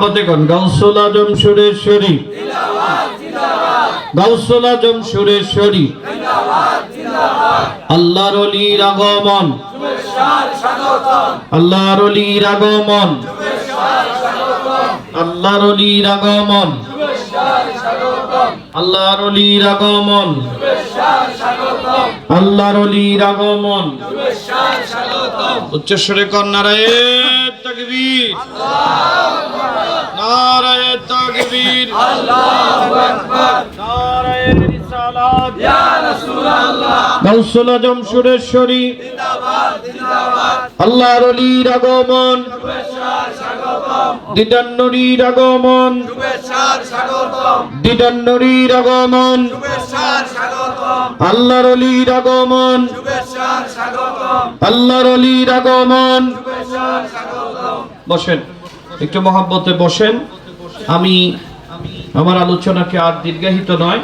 মহাপতে কন গাউসুল আজম সুরেশ্বরী। গাউসুল আজম সুরেশ্বরী। আল্লাহর অলির আগমন। আল্লাহর অলির আগমন। আল্লাহর অলির আগমন। আল্লাহর অলির আগমন। আল্লাহর অলির আগমন। উচ্চস্বরে কর নারায়ে তাকবীর। নারায়ে সুরেশ্বরী। আল্লাহর অলির আগমন। দিদান্নরীর আগমন। দিদান্নরীর আগমন। আল্লাহর অলির আগমন। আল্লাহর অলির আগমন। বসেন। একটু মহাব্বতে বসেন। আমি আমার আলোচনাকে আর দীর্ঘায়িত নয়।